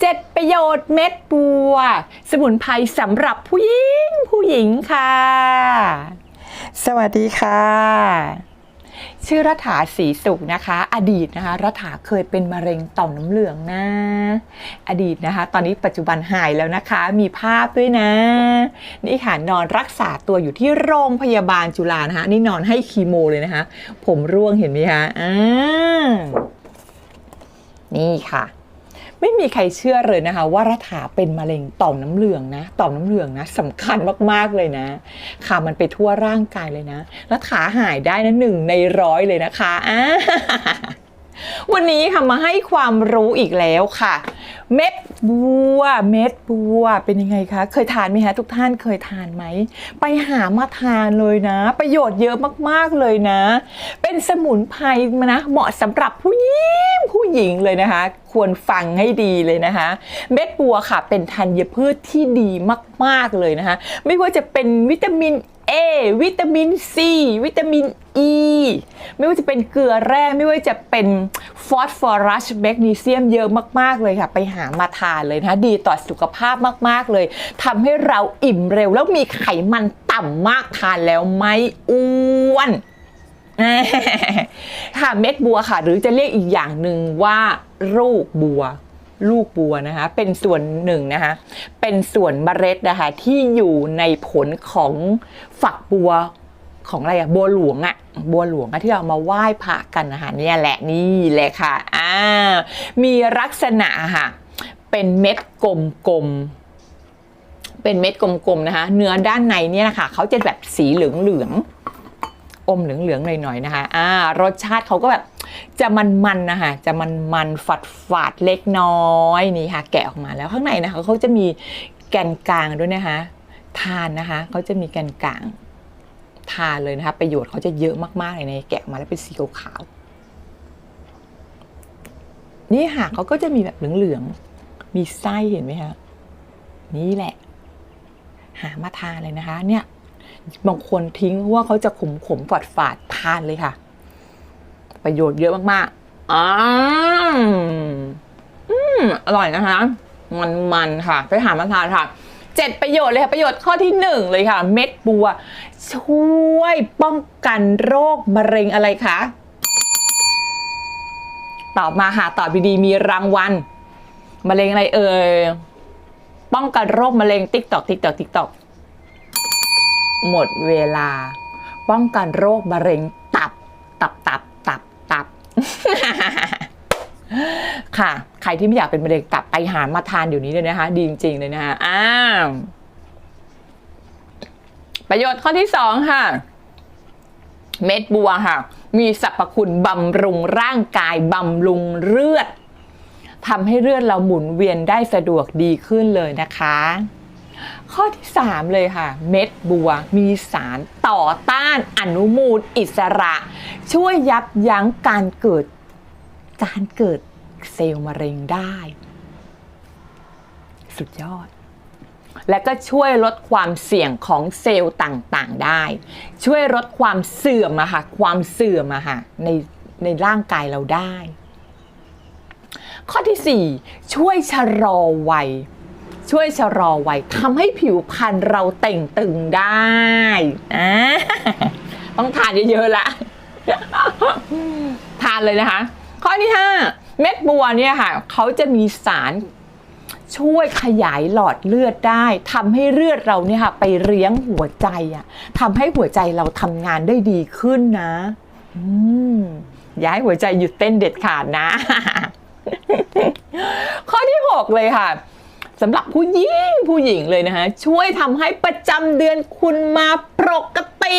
เจ็ดประโยชน์เม็ดบัว สมุนไพรสำหรับผู้หญิง ผู้หญิงค่ะ สวัสดีค่ะ ชื่อรัฐาศรีสุขนะคะ อดีตนะคะรัฐาเคยเป็นมะเร็งต่อมน้ำเหลืองนะ อดีตนะคะ ตอนนี้ปัจจุบันหายแล้วนะคะ มีภาพด้วยนะ นี่ค่ะนอนรักษาตัวอยู่ที่โรงพยาบาลจุฬานะคะ นี่นอนให้คีโมเลยนะคะ ผมร่วงเห็นไหมคะอ่านี่ค่ะ ไม่มีใครเชื่อเลยนะคะ ว่ารัฐาเป็นมะเร็งต่อมน้ำเหลืองนะต่อมน้ำเหลืองนะสำคัญมากๆเลยนะ ค่ะมันไปทั่วร่างกายเลยนะ รัฐาหายได้นะหนึ่งในร้อยเลยนะคะอ่าวันนี้ค่ะมาให้ความรู้อีกแล้วค่ะ เม็ดบัว เม็ดบัว เป็นยังไงคะ เคยทานไหมคะทุกท่านเคยทานไหม ไปหามาทานเลยนะ ประโยชน์เยอะมากๆเลยนะ เป็นสมุนไพรนะ เหมาะสำหรับผู้หญิงผู้หญิงเลยนะคะ ควรฟังให้ดีเลยนะคะ เม็ดบัวค่ะ เป็นธัญพืชที่ดีมาก ๆเลยนะคะ ไม่ว่าจะเป็นวิตามิน A วิตามิน C วิตามิน E ไม่ว่าจะเป็นเกลือแร่ไม่ว่าจะเป็นฟอสฟอรัสแมกนีเซียมเยอะมาก ๆ เลยค่ะ ไปหามาทานเลยนะคะดีต่อสุขภาพมาก ๆ เลยทำให้เราอิ่มเร็ว แล้วมีไขมันต่ำมากทานแล้วไม่อ้วนค่ะเม็ดบัวค่ะ หรือจะเรียกอีกอย่างหนึ่งว่าลูกบัว ลูกบัวนะคะเป็นส่วนหนึ่งนะคะเป็นส่วนเมล็ดนะคะที่อยู่ในผลของฝักบัวของอะไรอะบัวหลวงอะ บัวหลวงที่เรามาไหว้พระกันนะคะเนี่ยแหละนี่แหละค่ะอ่ามีลักษณะค่ะ เป็นเม็ดกลมๆเป็นเม็ดกลมๆนะคะเนื้อด้านในเนี่ยนะคะเขาจะแบบสีเหลืองๆอมเหลืองๆหน่อยๆนะคะอ่ารสชาติเขาก็แบบจะมันๆนะคะจะมันๆฝาดๆเล็กน้อยนี่ค่ะ แกะออกมาแล้วข้างในนะคะเขาจะมีแกนกลางด้วยนะคะ ทานนะคะเขาจะมีแกนกลาง ทานเลยนะคะประโยชน์เขาจะเยอะมากๆเลยในแกะออกมาแล้วเป็นสีขาวๆนี่ค่ะเขาก็จะมีแบบเหลืองๆมีไส้เห็นไหมคะนี่แหละ หามาทานเลยนะคะ เนี่ยบางคนทิ้งเพราะว่าเขาจะขมขมฝาดฝาดทานเลยค่ะ ประโยชน์เยอะมากๆอ่าอืมอร่อยนะคะ มันมันๆค่ะ ไปหามาทานค่ะ เจ็ดประโยชน์เลยค่ะ ประโยชน์ข้อที่หนึ่งเลยค่ะ เม็ดบัว ช่วยป้องกันโรคมะเร็งอะไรคะ ตอบมาค่ะตอบดีๆมีรางวัลมะเร็งอะไรเอ่ยป้องกันโรคมะเร็งติ๊กตอกติ๊กตอกติ๊กตอกหมดเวลา ป้องกันโรคมะเร็งตับตับตับตับตับ ค่ะ ใครที่ไม่อยากเป็นมะเร็งตับไปหามาทานเดี๋ยวนี้เลยนะคะ ดีจริงๆเลยนะคะอ้าวประโยชน์ข้อที่สองค่ะ เม็ดบัวค่ะ มีสรรพคุณบำรุงร่างกายบำรุงเลือดทำให้เลือดเราหมุนเวียนได้สะดวกดีขึ้นเลยนะคะ ข้อที่ 3 เลยค่ะ เม็ดบัวมีสารต่อต้านอนุมูลอิสระ ช่วยยับยั้งการเกิดการเกิด เซลล์มะเร็งได้ สุดยอด และก็ช่วยลดความเสี่ยงของเซลล์ต่างๆได้ ช่วยลดความเสื่อมอะค่ะความเสื่อมอะค่ะในในร่างกายเราได้ ข้อที่ 4 ช่วยชะลอวัยช่วยชะลอวัยทำให้ผิวพรรณเราเต่งตึงได้อ่าต้องทานเยอะๆละ ทานเลยนะคะ ข้อที่5 เม็ดบัวเนี่ยค่ะเขาจะมีสารช่วยขยายหลอดเลือดได้ทำให้เลือดเราเนี่ยค่ะไปเลี้ยงหัวใจอะทำให้หัวใจเราทำงานได้ดีขึ้นนะอืมย่าให้หัวใจหยุดเต้นเด็ดขาดนะ ข้อที่ 6 เลยค่ะสำหรับผู้หญิงผู้หญิงเลยนะคะช่วยทำให้ประจำเดือนคุณมาปกติ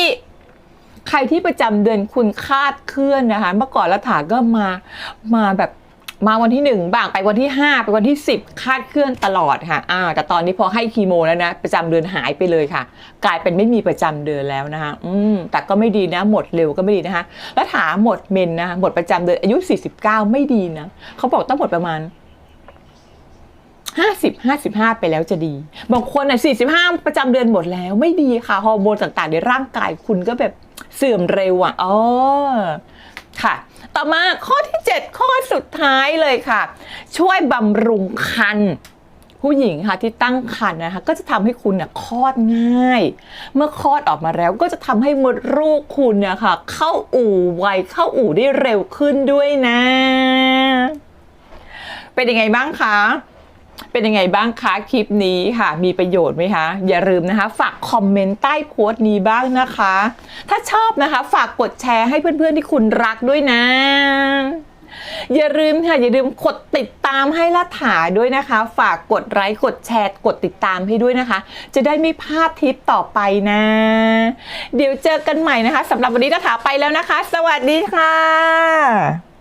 ใครที่ประจำเดือนคุณคาดเคลื่อนนะคะ เมื่อก่อนรัฐาก็มามาแบบ มาวันที่หนึ่งบ้างไปวันที่ห้าไปวันที่สิบคาดเคลื่อนตลอดค่ะอ่าแต่ตอนนี้พอให้คีโมแล้วนะ ประจำเดือนหายไปเลยค่ะ กลายเป็นไม่มีประจำเดือนแล้วนะคะอืมแต่ก็ไม่ดีนะ หมดเร็วก็ไม่ดีนะคะ แล้วถามหมดเมนนะคะหมดประจำเดือนอายุ 49 ไม่ดีนะเขาบอกต้องหมดประมาณ50 55ไปแล้วจะดี บางคนอะ45ประจำเดือนหมดแล้วไม่ดีค่ะฮอร์โมนต่างๆ ในร่างกายคุณก็แบบเสื่อมเร็วอะอ๋อค่ะ ต่อมาข้อที่ 7 ข้อสุดท้ายเลยค่ะ ช่วยบำรุงคันผู้หญิงค่ะที่ตั้งครรภ์นะคะก็จะทำให้คุณเนี่ยคลอดง่าย เมื่อคลอดออกมาแล้วก็จะทำให้มดลูกคุณเนี่ยค่ะเข้าอู่ไวเข้าอู่ได้เร็วขึ้นด้วยนะ เป็นยังไงบ้างคะ เป็นยังไงบ้างคะคลิปนี้ค่ะ มีประโยชน์ไหมคะ อย่าลืมนะคะ ฝากคอมเมนต์ใต้โพสต์นี้บ้างนะคะ ถ้าชอบนะคะ ฝากกดแชร์ให้เพื่อนๆที่คุณรักด้วยนะอย่าลืมค่ะอย่าลืมกดติดตามให้ละถาด้วยนะคะ ฝากกดไลค์กดแชร์กดติดตามให้ด้วยนะคะ จะได้ไม่พลาดทริปต่อไปนะ เดี๋ยวเจอกันใหม่นะคะสำหรับวันนี้ละถาไปแล้วนะคะ สวัสดีค่ะ